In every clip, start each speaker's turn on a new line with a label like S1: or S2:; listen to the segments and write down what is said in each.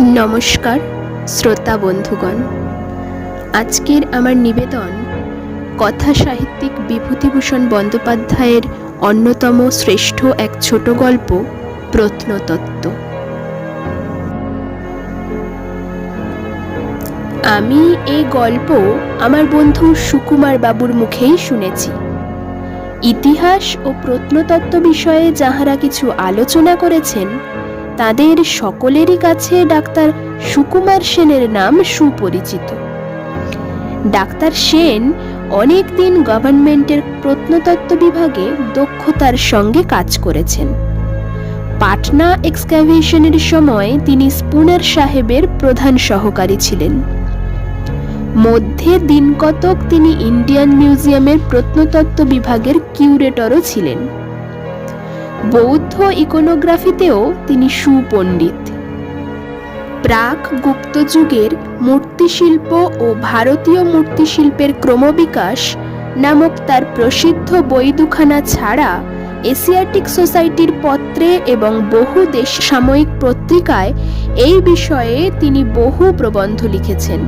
S1: নমস্কার, শ্রোতা বন্ধুগণ। আজকের আমার নিবেদন কথা সাহিত্যিক বিভূতিভূষণ বন্দ্যোপাধ্যায়ের অন্যতম শ্রেষ্ঠ এক ছোট গল্প, প্রত্নতত্ত্ব। আমি এই গল্প আমার বন্ধু সুকুমার বাবুর মুখেই শুনেছি। ইতিহাস ও প্রত্নতত্ত্ব বিষয়ে যাহারা কিছু আলোচনা করেছেন তাদের সকলেরই কাছে ডাক্তার সুকুমার সেনের নাম সুপরিচিত। ডাক্তার সেন অনেক দিন গভর্নমেন্টের প্রত্নতত্ত্ব বিভাগে দক্ষতার সঙ্গে কাজ করেছেন। পাটনা এক্সক্যাভেশনের সময় তিনি স্পুনার সাহেবের প্রধান সহকারী ছিলেন। মধ্যে দিনকতক তিনি ইন্ডিয়ান মিউজিয়ামের প্রত্নতত্ত্ব বিভাগের কিউরেটরও ছিলেন। বৌদ্ধ ইকোনোগ্রাফিতেও তিনি সুপণ্ডিত। প্রাক গুপ্ত যুগের মূর্তিশিল্প ও ভারতীয় মূর্তিশিল্পের ক্রমবিকাশ নামক তার প্রসিদ্ধ বই দুখানা ছাড়া এশিয়াটিক সোসাইটির পত্রে এবং বহু দেশ সাময়িক পত্রিকায় এই বিষয়ে তিনি বহু প্রবন্ধ লিখেছেন।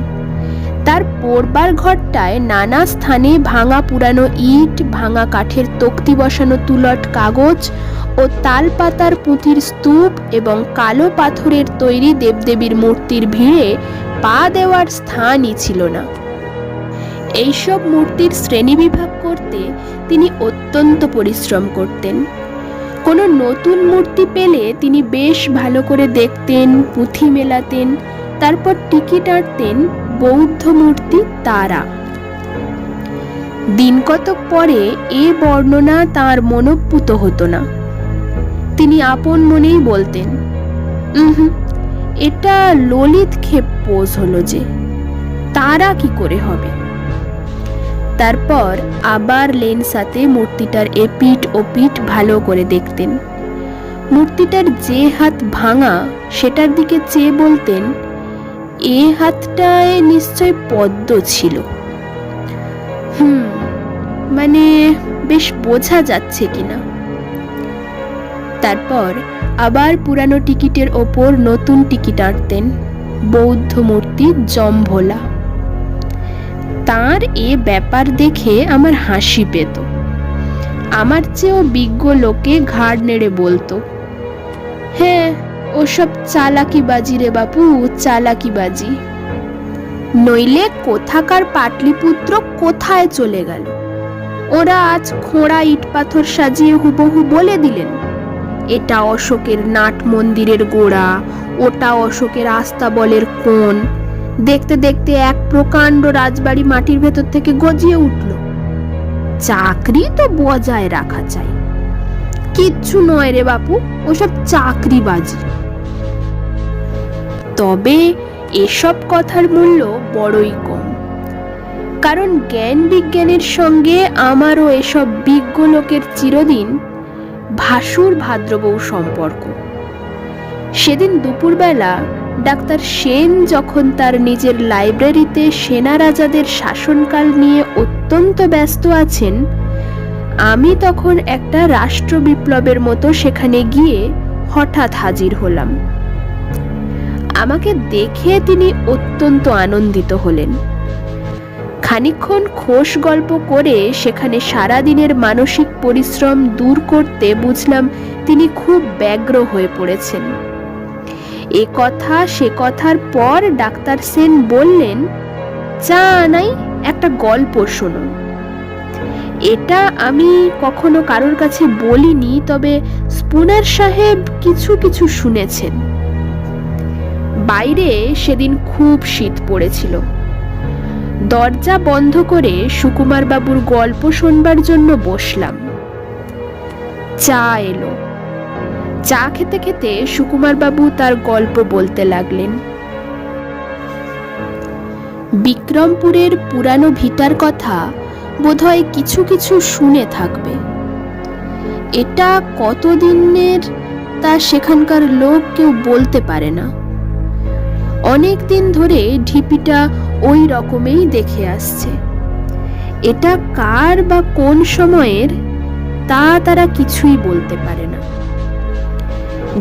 S1: তার পড়বার ঘরটায় নানা স্থানে ভাঙা পুরানো ইট, ভাঙা কাঠের তক্তি বসানো তুলট কাগজ ও তাল পাতার পুঁথির স্তূপ এবং কালো পাথরের তৈরি দেবদেবীর মূর্তির ভিড়ে পা দেওয়ার স্থানই ছিল না। এইসব মূর্তির শ্রেণীবিভাগ করতে তিনি অত্যন্ত পরিশ্রম করতেন। কোনো নতুন মূর্তি পেলে তিনি বেশ ভালো করে দেখতেন, পুঁথি মেলাতেন, তারপর টিকিট আঁটতেন বৌদ্ধ মূর্তি তারা। দিনকতক পরে এ বর্ণনা তার মনোপুত হতো না। তিনি আপন মনেই বলতেন "উহুম, এটা ললিত ক্ষেপ পোজ হলো যে তারা কি করে হবে? তারপর আবার লেন্সাতে মূর্তিটার এ এপিঠ ও পিঠ ভালো করে দেখতেন। মূর্তিটার যে হাত ভাঙা সেটার দিকে চেয়ে বলতেন এ হাতটায় নিশ্চয় পদ্ম ছিল। হুম মানে বেশ বোঝা যাচ্ছে কিনা। তারপর আবার পুরানো টিকিটের ওপর নতুন টিকিট আঁটতেন বৌদ্ধ মূর্তি জম্ভোলা। তার এ ব্যাপার দেখে আমার হাসি পেত। আমার চেয়েও বিজ্ঞ লোকে ঘাড় নেড়ে বলতো হ্যাঁ ওসব চালাকি বাজি রে বাপু, চালাকি বাজি। নইলে কোথাকার পাটলিপুত্র কোথায় চলে গেল? ওরা আজ খোঁড়া ইট পাথর সাজিয়ে হুবহু বলে দিলেন। এটা অশোকের নাট মন্দিরের গোড়া, ওটা অশোকের আস্তাবলের কোণ। দেখতে দেখতে এক প্রকাণ্ড রাজবাড়ি মাটির ভেতর থেকে গজিয়ে উঠল। চাকরি তো বজায় রাখা চাই। কিচ্ছু নয় রে বাপু, ওসব চাকরি বাজি তবে এসব কথার মূল্য বড়ই কম। কারণ জ্ঞান বিজ্ঞানের সঙ্গে আমারও এসব বিজ্ঞ লোকের চিরদিন ভাসুর ভাদ্রবউ সম্পর্ক। সেদিন দুপুরবেলা ডাক্তার সেন যখন তার নিজের লাইব্রেরিতে সেনা রাজাদের শাসনকাল নিয়ে অত্যন্ত ব্যস্ত আছেন, আমি তখন একটা রাষ্ট্র বিপ্লবের মতো সেখানে গিয়ে হঠাৎ হাজির হলাম। আমাকে দেখে তিনি অত্যন্ত আনন্দিত হলেন। খানিকক্ষণ খোশ গল্প করে সেখানে সারাদিনের মানসিক পরিশ্রম দূর করতে বুঝলাম তিনি খুব ব্যগ্র হয়ে পড়েছেন। এ কথা, সে কথার পর ডাক্তার সেন বললেন, চা আনাই একটা গল্প শুনুন। এটা আমি কখনো কারোর কাছে বলিনি, তবে স্পুনার সাহেব কিছু কিছু শুনেছেন। বাইরে সেদিন খুব শীত পড়েছিল। দরজা বন্ধ করে সুকুমার বাবুর গল্প শোনবার জন্য বসলাম। চা এলো। চা খেতে খেতে সুকুমার বাবু তার গল্প বলতে লাগলেন। বিক্রমপুরের পুরানো ভিটার কথা বোধহয় কিছু কিছু শুনে থাকবে। এটা কতদিনের তা সেখানকার লোক কেউ বলতে পারে না। অনেক দিন ধরে ঢিপিটা ওই রকমেই দেখে আসছে। এটা কার বা কোন সময়ের, তা তারা কিছুই বলতে পারে না।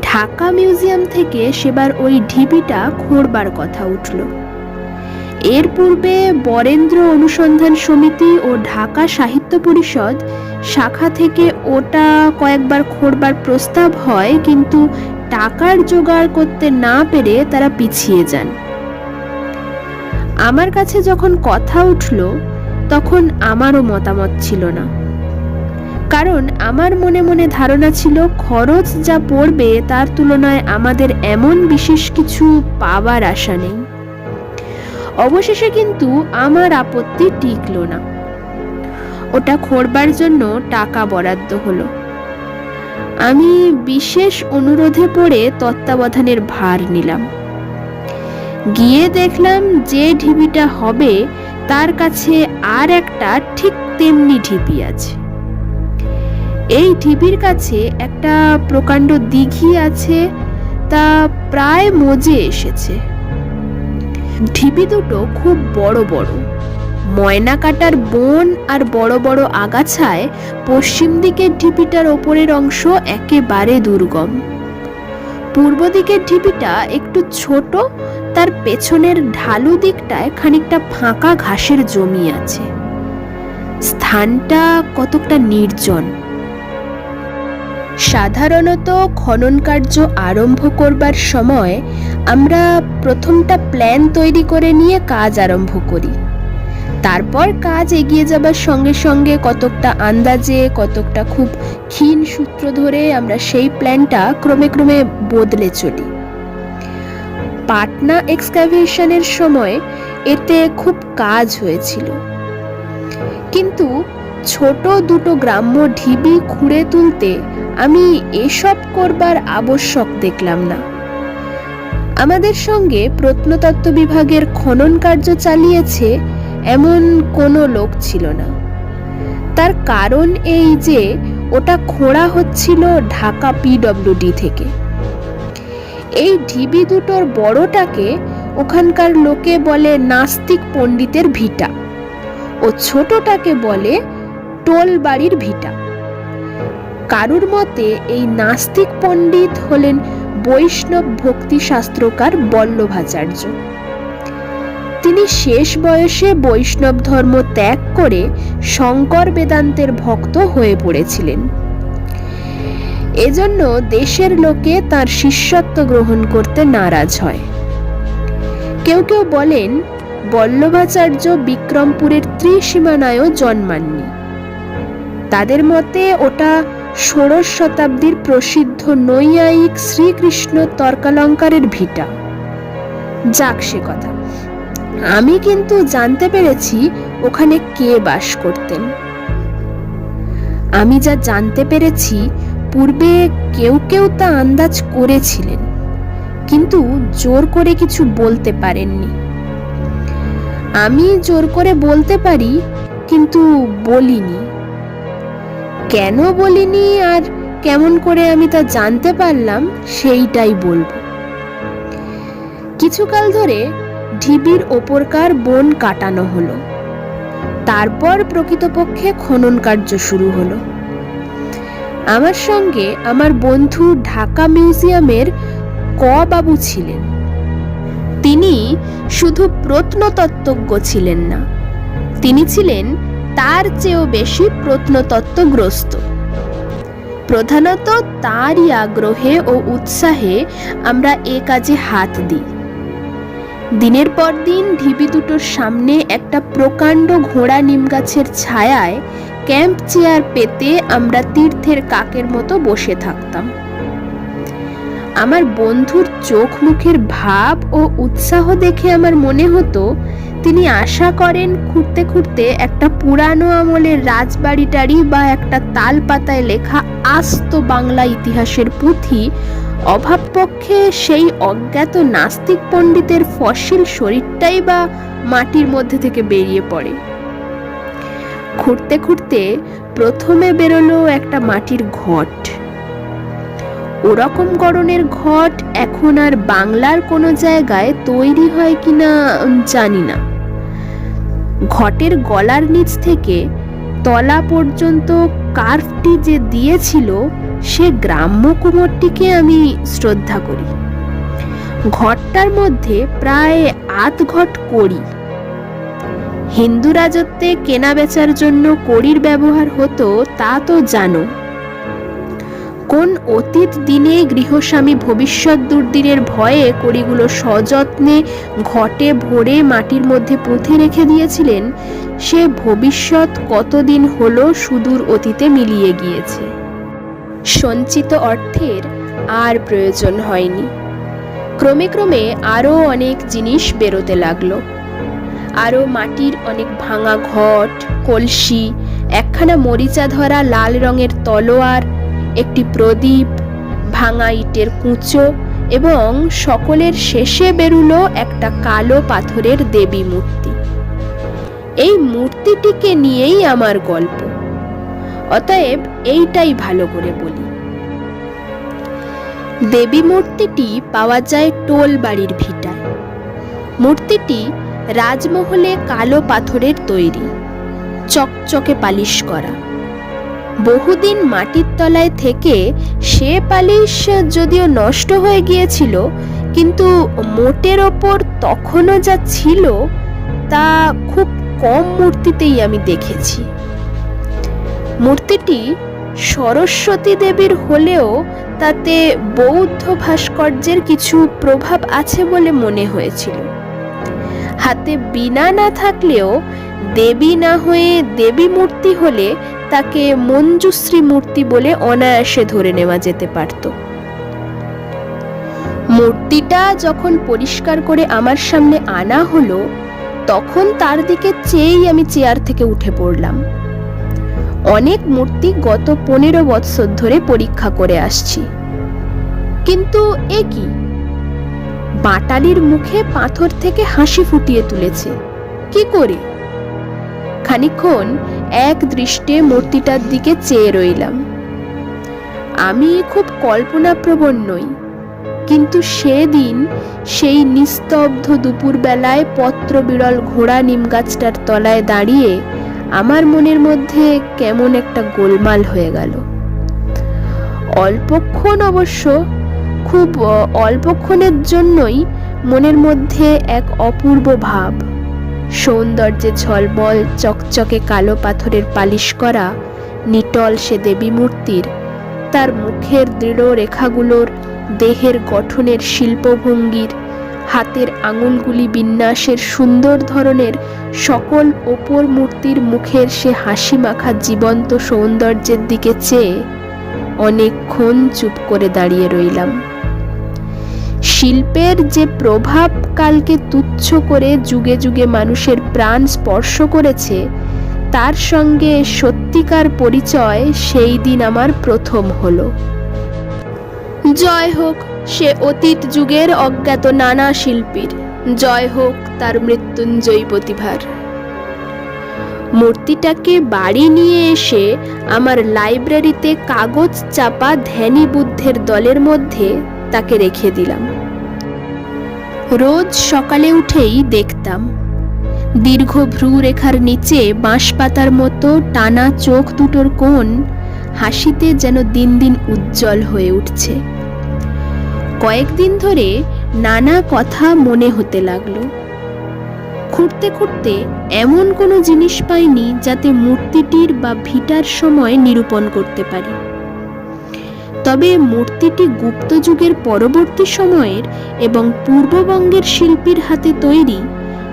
S1: ঢাকা মিউজিয়াম থেকে সেবার ওই ঢিপিটা খোঁড়বার কথা উঠল। এর পূর্বে বরেন্দ্র অনুসন্ধান সমিতি ও ঢাকা সাহিত্য পরিষদ শাখা থেকে ওটা কয়েকবার খোঁড়বার প্রস্তাব হয়, কিন্তু টাকার জোগাড় করতে না পেরে তারা পিছিয়ে যান। আমার কাছে যখন কথা উঠল, তখন আমারও মতামত ছিল না। কারণ আমার মনে মনে ধারণা ছিল, খরচ যা পড়বে তার তুলনায় আমাদের এমন বিশেষ কিছু পাওয়ার আশা নেই। অবশেষে কিন্তু আমার আপত্তি টিকল না। ওটা খোঁড়বার জন্য টাকা বরাদ্দ হলো। আমি বিশেষ অনুরোধে পড়ে তত্ত্বাবধানের ভার নিলাম। গিয়ে দেখলাম যে ঢিবিটা হবে, তার কাছে আর একটা ঠিক তেমনি ঢিপি আছে। এই ঢিপির কাছে একটা প্রকাণ্ড দিঘি আছে, তা প্রায় মজে এসেছে। ঢিপি দুটো খুব বড় বড়। ময়না কাটার বন আর বড় বড় আগাছায় পশ্চিম দিকের ঢিপিটার ওপরের অংশ একেবারে দুর্গম। পূর্ব দিকের ঢিপিটা একটু ছোট, তার পেছনের ঢালু দিকটায় খানিকটা ফাঁকা ঘাসের জমি আছে। স্থানটা কতকটা নির্জন। সাধারণত খনন কার্য আরম্ভ করবার সময় আমরা প্রথমটা প্ল্যান তৈরি করে নিয়ে কাজ আরম্ভ করি। তারপর কাজ এগিয়ে যাবার সঙ্গে সঙ্গে কতকটা আন্দাজে, কতকটা খুব ক্ষীণ সূত্র ধরে আমরা সেই প্ল্যানটা ক্রমে ক্রমে বদলে চলি। পাটনা এক্সকাভেশনের সময় এতে খুব কাজ হয়েছিল। কিন্তু ছোট দুটো গ্রাম্য ঢিবি খুঁড়ে তুলতে আমি এসব করবার আবশ্যক দেখলাম না। আমাদের সঙ্গে প্রত্নতত্ত্ব বিভাগের খনন কার্য চালিয়েছে এমন কোনো লোক ছিল না। তার কারণ এই যে ওটা খোঁড়া হচ্ছিল ঢাকা পিডব্লিউডি থেকে। এই ঢিবি দুটোর বড়টাকে ওখানকার লোকে বলে নাস্তিক পণ্ডিতের ভিটা ও ছোটটাকে বলে টোল বাড়ির ভিটা। কারুর মতে এই নাস্তিক পণ্ডিত হলেন বৈষ্ণব ভক্তি শাস্ত্রকার বল্লভাচার্য। তিনি শেষ বয়সে বৈষ্ণব ধর্ম ত্যাগ করে শঙ্কর বেদান্তের ভক্ত হয়ে পড়েছিলেন। এজন্য দেশের লোকে তার শিষ্যত্ব গ্রহণ করতে নারাজ হয়। কেউ কেউ বলেন, বল্লভাচার্য বিক্রমপুরের ত্রিসীমানায়ও জন্মাননি। তাদের মতে ওটা ষোড়শ শতাব্দীর প্রসিদ্ধ নৈয়ায়িক শ্রীকৃষ্ণ তর্কালঙ্কারের ভিটা। যাক সে কথা। আমি কিন্তু জানতে পেরেছি ওখানে কে বাস করতেন। আমি যা জানতে পেরেছি, পূর্বে কেউ কেউ তা আন্দাজ করেছিলেন, কিন্তু জোর করে কিছু বলতে পারেননি। আমি জোর করে বলতে পারি, কিন্তু বলিনি। কেন বলিনি আর কেমন করে আমি তা জানতে পারলাম, সেইটাই বলব। কিছুকাল ধরে ঢিবির ওপরকার বন কাটানো হলো। তারপর প্রকৃতপক্ষে খনন কার্য শুরু হলো। আমার সঙ্গে আমার বন্ধু ঢাকা মিউজিয়ামের ক বাবু ছিলেন। তিনি শুধু প্রত্নতত্ত্বজ্ঞ ছিলেন না, তিনি ছিলেন তার চেয়েও বেশি প্রত্নতত্ত্বগ্রস্ত। প্রধানত তারই আগ্রহে ও উৎসাহে আমরা এ কাজে হাত দিই। দিনের পর দিন ঢিবি দুটোর সামনে একটা প্রকাণ্ড ঘোড়া নিম গাছের ছায়ায় ক্যাম্প চেয়ার পেতে আমরা তীর্থের কাকের মতো বসে থাকতাম। আমার বন্ধুর চোখ মুখের ভাব ও উৎসাহ দেখে আমার মনে হতো, তিনি আশা করেন খুঁড়তে খুঁড়তে একটা পুরানো আমলের রাজবাড়িটারি বা একটা তাল পাতায় লেখা আস্ত বাংলা ইতিহাসের পুঁথি অভাবপক্ষে সেই অজ্ঞাত নাস্তিক পণ্ডিতের ফসিল শরীরটাই বা মাটির মধ্যে থেকে বেরিয়ে পড়ে। খুঁড়তে খুঁড়তে প্রথমে বেরোলো একটা মাটির ঘট। ওরকম গড়নের ঘট এখন আর বাংলার কোনো জায়গায় তৈরি হয় কিনা জানি না। ঘটের গলার নিচ থেকে তলা পর্যন্ত স্কার্ফটি যে দিয়েছিল, সে গ্রাম্য কুমোরটিকে আমি শ্রদ্ধা করি। ঘরটার মধ্যে প্রায় আধ ঘট কড়ি। হিন্দু রাজত্বে কেনা বেচার জন্য কড়ির ব্যবহার হতো, তা তো জানো। কোন অতীত দিনে গৃহস্বামী ভবিষ্যৎ দুর্দিনের ভয়ে কড়িগুলো সযত্নে ঘটে ভরে মাটির মধ্যে পুঁথে রেখে দিয়েছিলেন, সে ভবিষ্যৎ কতদিন হলো সুদূর অতীতে মিলিয়ে গিয়েছে। সঞ্চিত অর্থের আর প্রয়োজন হয়নি। ক্রমে ক্রমে আরও অনেক জিনিস বেরোতে লাগল। আরও মাটির অনেক ভাঙা ঘট, কলসি, একখানা মরিচা ধরা লাল রঙের তলোয়ার একটি প্রদীপ, ভাঙা ইটের কুঁচো এবং সকলের শেষে বেরুলো একটা কালো পাথরের দেবী মূর্তি। এই মূর্তিটিকে নিয়েই আমার গল্প। অতএব এইটাই ভালো করে বলি। দেবী মূর্তিটি পাওয়া যায় টোল বাড়ির ভিটায়। মূর্তিটি রাজমহলে কালো পাথরের তৈরি, চকচকে পালিশ করা। বহুদিন মাটির তলায় থেকে সে পালিশ যদিও নষ্ট হয়ে গিয়েছিল, কিন্তু মোটের ওপর তখনও যা ছিল তা খুব কম মূর্তিতেই আমি দেখেছি। মূর্তিটি সরস্বতী দেবীর হলেও তাতে বৌদ্ধ ভাস্কর্যের কিছু প্রভাব আছে বলে মনে হয়েছিল। হাতে বিনা না থাকলেও দেবী না হয়ে দেবী মূর্তি হলে তাকে মঞ্জুশ্রী মূর্তি বলে অনায়াসে ধরে নেওয়া যেতে পারত। মূর্তিটা যখন পরিষ্কার করে আমার সামনে আনা হলো, তখন তার দিকে চেয়েই আমি চেয়ার থেকে উঠে পড়লাম। অনেক মূর্তি গত পনেরো বৎসর ধরে পরীক্ষা করে আসছি। কিন্তু এ কি? বাটালির মুখে পাথর থেকে হাসি ফুটিয়ে তুলেছে। কি করে? খানিক্ষণ এক দৃষ্টে মূর্তিটার দিকে চেয়ে রইলাম। আমি খুব কল্পনাপ্রবণ নই, কিন্তু সেদিন সেই নিস্তব্ধ দুপুরবেলায় পত্র বিরল ঘোড়া নিম গাছটার তলায় দাঁড়িয়ে আমার মনের মধ্যে কেমন একটা গোলমাল হয়ে গেল। অল্পক্ষণ অবশ্য, খুব অল্পক্ষণের জন্যই মনের মধ্যে এক অপূর্ব ভাব সৌন্দর্যে ঝলমল, চকচকে কালো পাথরের পালিশ করা, নিটল সে দেবী মূর্তির। তার মুখের দৃঢ় রেখাগুলোর, দেহের গঠনের শিল্পভঙ্গির, হাতের আঙুলগুলি বিন্যাসের সুন্দর ধরনের সকল ওপর মূর্তির মুখের সে হাসি মাখা জীবন্ত সৌন্দর্যের দিকে চেয়ে অনেকক্ষণ চুপ করে দাঁড়িয়ে রইলাম। শিল্পের যে প্রভাব কালকে তুচ্ছ করে যুগে যুগে মানুষের প্রাণ স্পর্শ করেছে, তার সঙ্গে সত্যিকার পরিচয় সেই দিন আমার প্রথম হলো। জয় হোক সে অতীত যুগের অজ্ঞাত নানা শিল্পীর, জয় হোক তার মৃত্যুঞ্জয়ী প্রতিভার। মূর্তিটাকে বাড়ি নিয়ে এসে আমার লাইব্রেরিতে কাগজ চাপা ধ্যানী বুদ্ধের দলের মধ্যে তাকে রেখে দিলাম। রোজ সকালে উঠেই দেখতাম, দীর্ঘ ভ্রু রেখার নিচে বাঁশ পাতার মতো টানা চোখ দুটোর কোণ হাসিতে যেন দিন দিন উজ্জ্বল হয়ে উঠছে। কয়েকদিন ধরে নানা কথা মনে হতে লাগল। খুঁড়তে খুঁড়তে এমন কোনো জিনিস পাইনি যাতে মূর্তিটির বা ভিটার সময় নিরূপণ করতে পারি। তবে মূর্তিটি গুপ্ত যুগের পরবর্তী সময়ের এবং পূর্ববঙ্গের শিল্পীর হাতে তৈরি।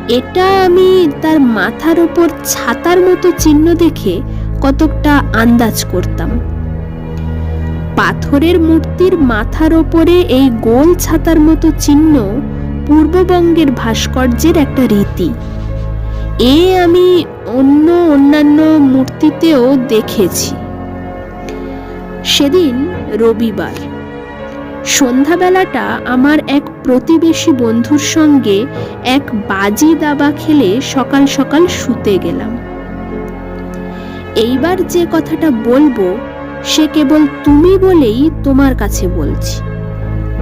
S1: এটা আমি তার মাথার ওপর ছাতার মতো চিহ্ন দেখে কতকটা আন্দাজ করতাম। পাথরের মূর্তির মাথার ওপরে এই গোল ছাতার মতো চিহ্ন পূর্ববঙ্গের ভাস্কর্যের একটা রীতি। এ আমি অন্য অন্যান্য মূর্তিতেও দেখেছি। সেদিন রবিবার। সন্ধ্যাবেলাটা আমার এক প্রতিবেশী বন্ধুর সঙ্গে এক বাজি দাবা খেলে সকাল সকাল শুতে গেলাম। এইবার যে কথাটা বলব, সে কেবল তুমি বলেই তোমার কাছে বলছি।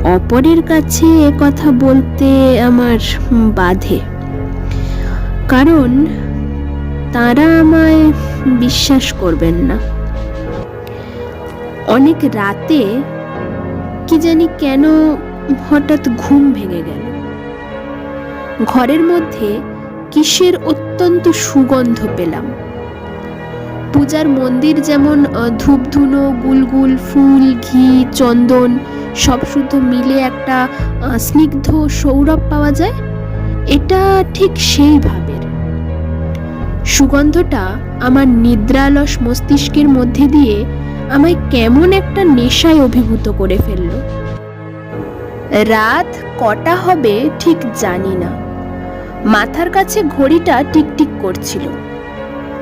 S1: অপরের কাছে এ কথা বলতে আমার বাধে। কারণ তারা আমায় বিশ্বাস করবেন না। অনেক রাতে কি জানি কেন হঠাৎ ঘুম ভেঙে গেল। ঘরের মধ্যে কিসের অত্যন্ত সুগন্ধ পেলাম। পূজার মন্দির যেমন ধূপধুনো, গুলগুল, ফুল, ঘি, চন্দন, সব শুদ্ধ মিলে একটা স্নিগ্ধ সৌরভ পাওয়া যায়, এটা ঠিক সেই ভাবের। সুগন্ধটা আমার নিদ্রালস মস্তিষ্কের মধ্যে দিয়ে আমায় কেমন একটা নেশায় অভিভূত করে ফেলল। রাত কটা হবে ঠিক জানি না। মাথার কাছে ঘড়িটা টিকটিক করছিল।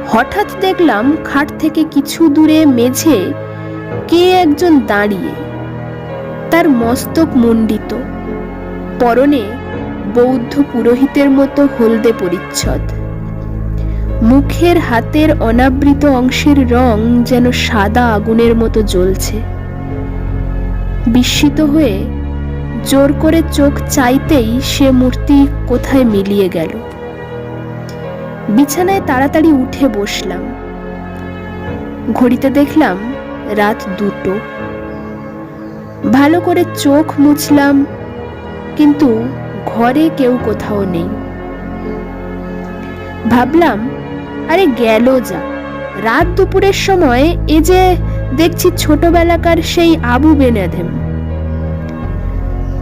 S1: হঠাৎ দেখলাম খাট থেকে কিছু দূরে মেঝে কে একজন দাঁড়িয়ে। তার মস্তক মুন্ডিত পরনে বৌদ্ধ পুরোহিতের মতো হলদে পরিচ্ছদ। মুখের হাতের অনাবৃত অংশের রং যেন সাদা আগুনের মতো জ্বলছে। বিস্মিত হয়ে জোর করে চোখ চাইতেই সে মূর্তি কোথায় মিলিয়ে গেল। বিছানায় তাড়াতাড়ি উঠে বসলাম। ঘড়িতে দেখলাম রাত দুটো। ভালো করে চোখ মুছলাম, কিন্তু ঘরে কেউ কোথাও নেই। ভাবলাম আরে গেল যা। রাত দুপুরের সময় এ যে দেখছি ছোটবেলাকার সেই আবু বেনাধেম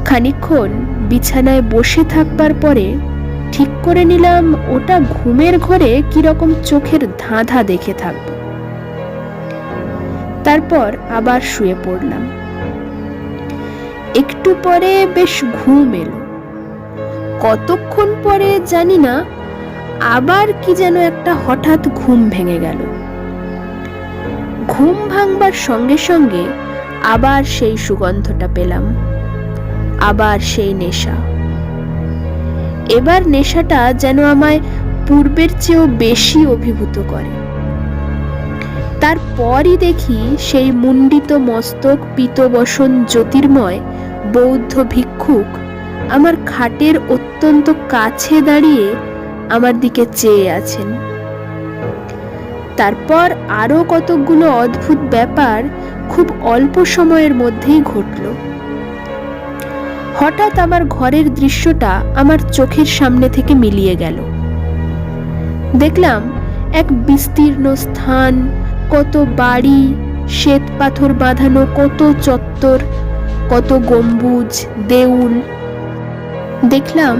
S1: খানিকক্ষণ বিছানায় বসে থাকবার পরে ঠিক করে নিলাম ওটা ঘুমের ঘরে কীরকম চোখের ধাঁধা দেখে থাকব। তারপর আবার শুয়ে পড়লাম। একটু পরে বেশ ঘুম এলো। কতক্ষণ পরে জানি না আবার কি যেন একটা হঠাৎ ঘুম ভেঙে গেল। ঘুম ভাঙবার সঙ্গে সঙ্গে আবার সেই সুগন্ধটা পেলাম, আবার সেই নেশা। এবার নেশাটা যেন আমায় পূর্বের চেয়েও বেশি অভিভূত করে। তারপরই দেখি সেই মুন্ডিত মস্তক পিতবসন জ্যোতির্ময় বৌদ্ধ ভিক্ষুক আমার খাটের অত্যন্ত কাছে দাঁড়িয়ে আমার দিকে চেয়ে আছেন। তারপর আরও কতকগুলো অদ্ভুত ব্যাপার খুব অল্প সময়ের মধ্যেই ঘটলো। হঠাৎ আমার ঘরের দৃশ্যটা আমার চোখের সামনে থেকে মিলিয়ে গেল। দেখলাম এক বিস্তীর্ণ স্থান, কত বাড়ি, শ্বেত পাথর বাঁধানো কত চত্বর, কত গম্বুজ, দেউল। দেখলাম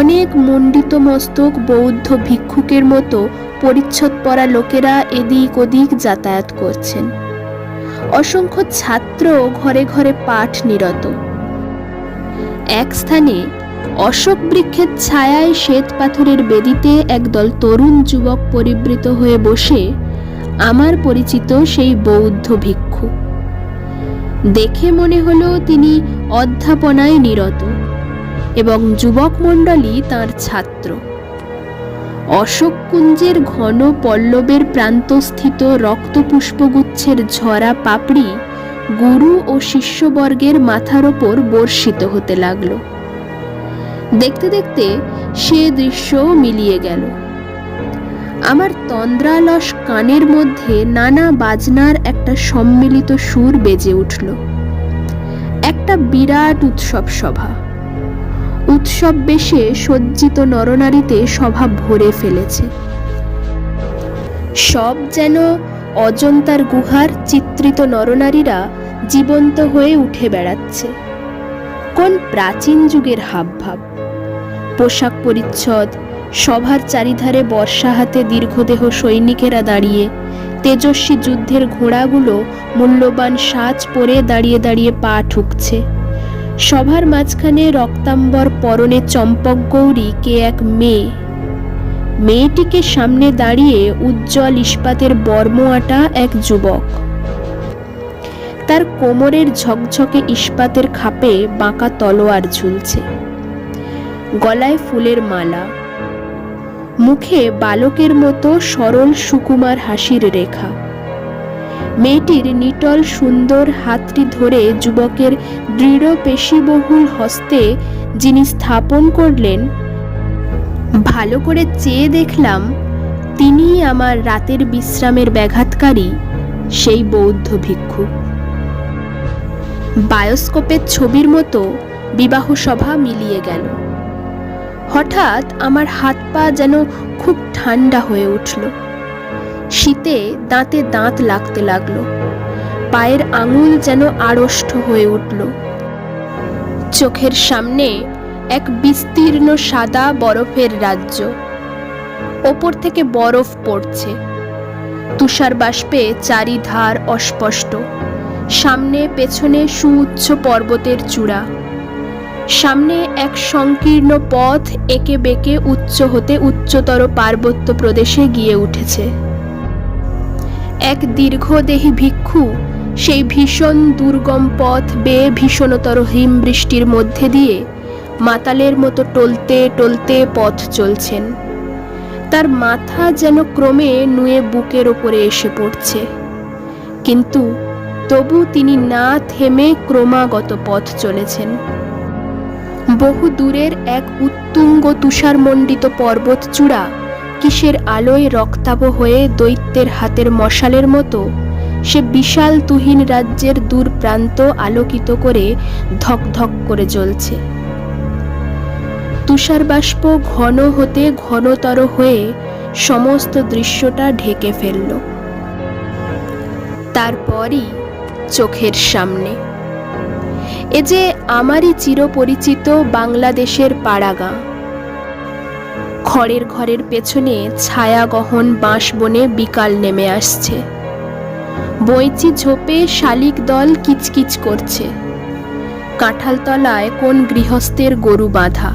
S1: অনেক মণ্ডিত মস্তক বৌদ্ধ ভিক্ষুকের মতো পরিচ্ছদ পরা লোকেরা এদিক ওদিক যাতায়াত করছেন। অসংখ্য ছাত্র ঘরে ঘরে পাঠ নিরত। এক স্থানে অশোক বৃক্ষের ছায়ায় শ্বেত পাথরের বেদিতে একদল তরুণ যুবক পরিবৃত হয়ে বসে আমার পরিচিত সেই বৌদ্ধ ভিক্ষু। দেখে মনে হলো তিনি অধ্যাপনায় নিরত। এবং যুবক মণ্ডলী তাঁর ছাত্র। অশোক কুঞ্জের ঘন পল্লবের প্রান্তস্থিত রক্তপুষ্পগুচ্ছের ঝরা পাপড়ি গুরু ও শিষ্যবর্গের মাথার ওপর বর্ষিত হতে লাগল। দেখতে দেখতে সে দৃশ্যও মিলিয়ে গেল। আমার তন্দ্রালস কানের মধ্যে নানা বাজনার একটা সম্মিলিত সুর বেজে উঠল। একটা বিরাট উৎসব সভা। উৎসব বেশে সজ্জিত নরনারীতে সভা ভরে ফেলেছে। সব যেন অজন্তার গুহার চিত্রিত নরনারীরা জীবন্ত হয়ে উঠে বেড়াচ্ছে। কোন প্রাচীন যুগের হাবভাব। পোশাক পরিচ্ছদ, সভার চারিধারে বর্ষা হাতে দীর্ঘদেহ সৈনিকেরা দাঁড়িয়ে, তেজস্বী যুদ্ধের ঘোড়াগুলো মূল্যবান সাজ পরে দাঁড়িয়ে দাঁড়িয়ে পা ঠুকছে। সভার মাঝখানে রক্তাম্বর পরনে চম্পক গৌরী কে এক মেয়ে। মেয়েটিকে সামনে দাঁড়িয়ে উজ্জ্বল ইস্পাতের বর্ম আটা এক যুবক। তার কোমরের ঝকঝকে ইস্পাতের খাপে বাঁকা তলোয়ার ঝুলছে। গলায় ফুলের মালা। মুখে বালকের মতো সরল সুকুমার হাসির রেখা। মেয়েটির নিটল, সুন্দর হাতটি ধরে যুবকের দৃঢ় পেশিবহুল হস্তে যিনি স্থাপন করলেন, ভালো করে চেয়ে দেখলাম তিনি আমার রাতের বিশ্রামের ব্যাঘাতকারী, সেই বৌদ্ধ ভিক্ষু বায়োস্কোপের ছবির মতো বিবাহ সভা মিলিয়ে গেল। হঠাৎ আমার হাত পা যেন খুব ঠান্ডা হয়ে উঠল। শীতে দাঁতে দাঁত লাগতে লাগল। পায়ের আঙুল যেন আড়ষ্ট হয়ে উঠল। চোখের সামনে এক বিস্তীর্ণ সাদা বরফের রাজ্য। ওপর থেকে বরফ পড়ছে। তুষার বাষ্পে চারিধার অস্পষ্ট। সামনে পেছনে সুউচ্চ পর্বতের চূড়া। সামনে এক সংকীর্ণ পথ একে বেঁকে উচ্চ হতে উচ্চতর পার্বত্য প্রদেশে গিয়ে উঠেছে। এক দীর্ঘদেহী ভিক্ষু, সেই ভীষণ দুর্গম পথ বেয়ে ভীষণতর হিম বৃষ্টির মধ্যে দিয়ে মাতালের মতো টলতে টলতে পথ চলছেন। তার মাথা যেন ক্রমে নুয়ে বুকের ওপরে এসে পড়ছে। কিন্তু তবু তিনি না থেমে ক্রমাগত পথ চলেছেন। বহু দূরের এক উত্তুঙ্গ তুষারমণ্ডিত পর্বতচূড়া কিসের আলোয় রক্তাভ হয়ে দৈত্যের হাতের মশালের মতো, সে বিশাল তুহিন রাজ্যের দূর প্রান্ত আলোকিত করে ধকধক করে জ্বলছে। তুষার বাষ্প ঘন হতে ঘনতর হয়ে সমস্ত দৃশ্যটা ঢেকে ফেলল। তারপরই চোখের সামনে। এ যে আমারই চিরপরিচিত বাংলাদেশের পাড়াগাঁ। খড়ের ঘরের পেছনে ছায়া গহন বাঁশ বনে বিকাল নেমে আসছে। বইচি ঝোপে শালিক দল কিচকিচ করছে। কাঁঠালতলায় কোন গৃহস্থের গরু বাঁধা।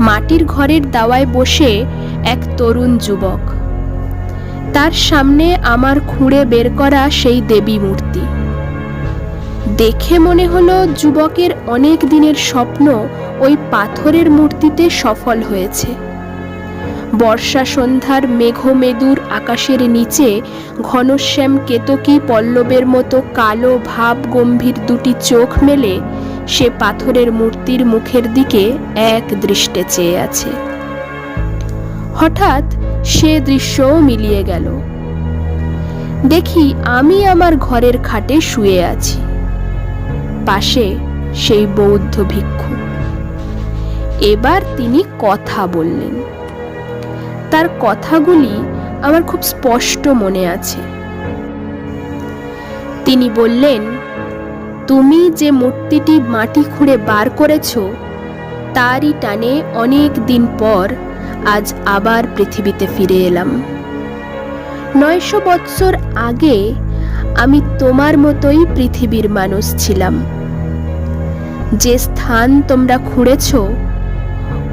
S1: মাটির ঘরের দাওয়ায় বসে এক তরুণ যুবক। তার সামনে আমার খুঁড়ে বের করা সেই দেবী মূর্তি। দেখে মনে হলো যুবকের অনেক দিনের স্বপ্ন ওই পাথরের মূর্তিতে সফল হয়েছে। বর্ষা সন্ধ্যার মেঘমেদুর আকাশের নিচে ঘনশ্যাম কেতকী পল্লবের মতো কালো ভাব গম্ভীর দুটি চোখ মেলে সে পাথরের মূর্তির মুখের দিকে এক দৃষ্টে চেয়ে আছে। হঠাৎ সে দৃশ্যও মিলিয়ে গেল। দেখি আমি আমার ঘরের খাটে শুয়ে আছি। পাশে সেই বৌদ্ধ ভিক্ষু। এবার তিনি কথা বললেন। তার কথাগুলি আমার খুব স্পষ্ট মনে আছে। তিনি বললেন, তুমি যে মূর্তিটি মাটি খুঁড়ে বার করেছ, তারই টানে অনেক দিন পর আজ আবার পৃথিবীতে ফিরে এলাম। নয়শো বৎসর আগে আমি তোমার মতোই পৃথিবীর মানুষ ছিলাম। যে স্থান তোমরা খুঁড়েছ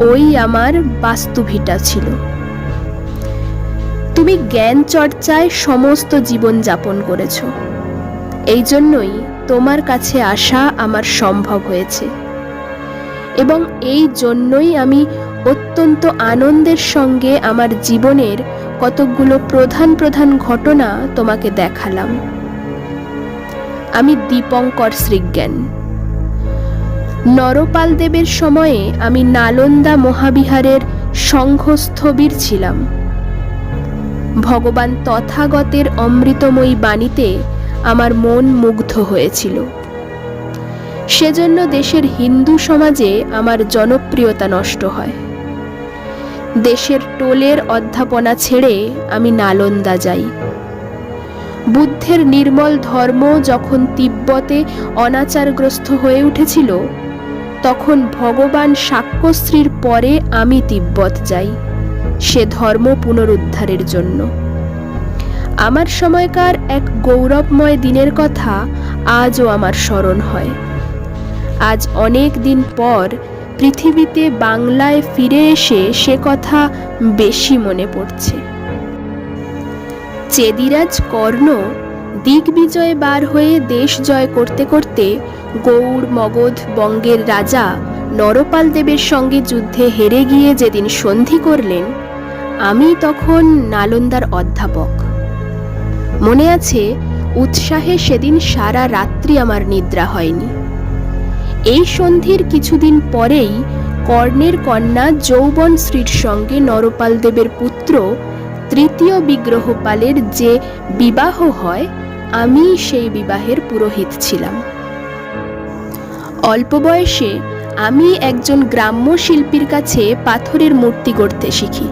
S1: ওই আমার বাস্তুভিটা ছিল। তুমি জ্ঞান চর্চায় সমস্ত জীবন যাপন করেছ। এই জন্যই তোমার কাছে আসা আমার সম্ভব হয়েছে। এবং এই জন্যই আমি অত্যন্ত আনন্দের সঙ্গে আমার জীবনের কতকগুলো প্রধান প্রধান ঘটনা তোমাকে দেখালাম। আমি দীপঙ্কর শ্রীজ্ঞান। নরপাল দেবের সময়ে আমি নালন্দা মহাবিহারের সংঘস্থবির ছিলাম। ভগবান তথাগতের অমৃতময়ী বাণীতে আমার মন মুগ্ধ হয়েছিল। সেজন্য দেশের হিন্দু সমাজে আমার জনপ্রিয়তা নষ্ট হয়। দেশের টোলের অধ্যাপনা ছেড়ে আমি নালন্দা যাই। বুদ্ধের নির্মল ধর্ম যখন তিব্বতে অনাচারগ্রস্ত হয়ে উঠেছিল তখন ভগবান সাক্ষ্যশ্রীর পরে আমি তিব্বত যাই, সে ধর্ম পুনরুদ্ধারের জন্য। আমার সময়কার এক গৌরবময় দিনের কথা আজও আমার স্মরণ হয়। আজ অনেক দিন পর পৃথিবীতে বাংলায় ফিরে এসে সে কথা বেশি মনে পড়ছে। চেদিরাজ কর্ণ দিগ্বিজয় বার হয়ে দেশ জয় করতে করতে গৌড়, মগধ, বঙ্গের রাজা নরপাল দেবের সঙ্গে যুদ্ধে হেরে গিয়ে যেদিন সন্ধি করলেন, আমি তখন নালন্দার অধ্যাপক। মনে আছে, উৎসাহে সেদিন সারা রাত্রি আমার নিদ্রা হয়নি। এই সন্ধির কিছুদিন পরেই কর্ণের কন্যা যৌবন শ্রীর সঙ্গে নরপাল দেবের পুত্র তৃতীয় বিগ্রহপালের যে বিবাহ হয়, আমি সেই বিবাহের পুরোহিত ছিলাম। অল্প বয়সে আমি একজন গ্রাম্য শিল্পীর কাছে পাথরের মূর্তি গড়তে শিখি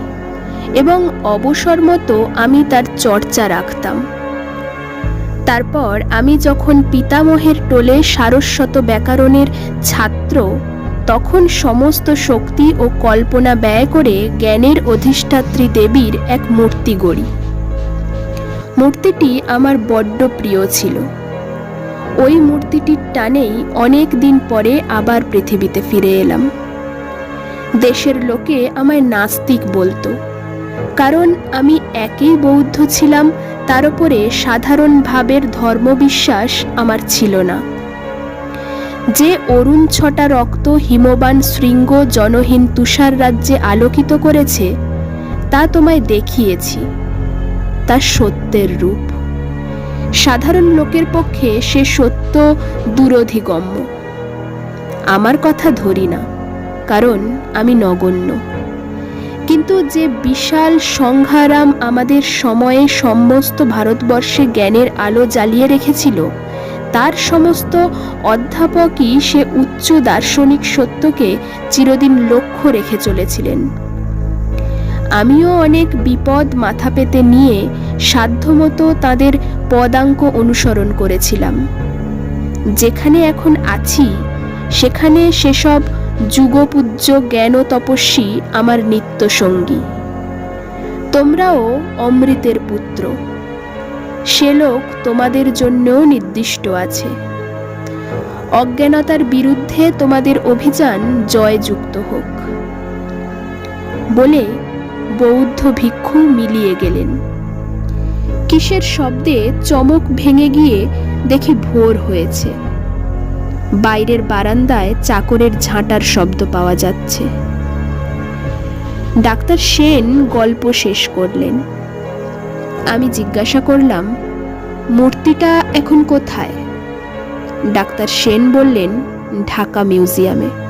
S1: এবং অবসর মতো আমি তার চর্চা রাখতাম। তারপর আমি যখন পিতামহের টোলে সারস্বত ব্যাকরণের ছাত্র, তখন সমস্ত শক্তি ও কল্পনা ব্যয় করে জ্ঞানের অধিষ্ঠাত্রী দেবীর এক মূর্তি গড়ি। মূর্তিটি আমার বড্ড প্রিয় ছিল। ওই মূর্তিটির টানেই অনেক দিন পরে আবার পৃথিবীতে ফিরে এলাম। দেশের লোকে আমায় নাস্তিক বলতো। কারণ আমি একই বৌদ্ধ ছিলাম, তার উপরে সাধারণ ভাবের ধর্মবিশ্বাস আমার ছিল না। যে অরুণ ছটা রক্ত হিমবান শৃঙ্গ জনহীন তুষার রাজ্যে আলোকিত করেছে, তা তোমায় দেখিয়েছি। তা সত্যের রূপ। সাধারণ লোকের পক্ষে সে সত্য দূরধিগম্য। আমার কথা ধরি না, কারণ আমি নগণ্য। কিন্তু যে বিশাল সংহারাম আমাদের সময়ে সমস্ত ভারতবর্ষে জ্ঞানের আলো জ্বালিয়ে রেখেছিল, তার সমস্ত অধ্যাপকই সে উচ্চ দার্শনিক সত্যকে চিরদিন লক্ষ্য রেখে চলেছিলেন। আমিও অনেক বিপদ মাথা পেতে নিয়ে সাধ্যমতো তাদের পদাঙ্ক অনুসরণ করেছিলাম। যেখানে এখন আছি, সেখানে সেসব যুগপূজ্য জ্ঞান তপস্বী আমার নিত্য সঙ্গী। তোমরাও অমৃতের পুত্র। সে লোক তোমাদের জন্যও নির্দিষ্ট আছে। অজ্ঞানতার বিরুদ্ধে তোমাদের অভিযান জয়যুক্ত হোক। বলে বৌদ্ধ ভিক্ষু মিলিয়ে গেলেন। কিসের শব্দে চমক ভেঙে গিয়ে দেখি ভোর হয়েছে। বাইরের বারান্দায় চাকরের ঝাঁটার শব্দ পাওয়া যাচ্ছে। ডাক্তার সেন গল্প শেষ করলেন। আমি জিজ্ঞাসা করলাম, মূর্তিটা এখন কোথায়? ডাক্তার সেন বললেন, ঢাকা মিউজিয়ামে।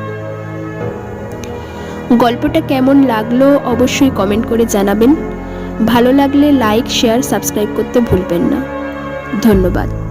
S1: গল্পটা কেমন লাগল অবশ্যই কমেন্ট করে জানাবেন। ভালো লাগলে লাইক শেয়ার সাবস্ক্রাইব করতে ভুলবেন না। ধন্যবাদ।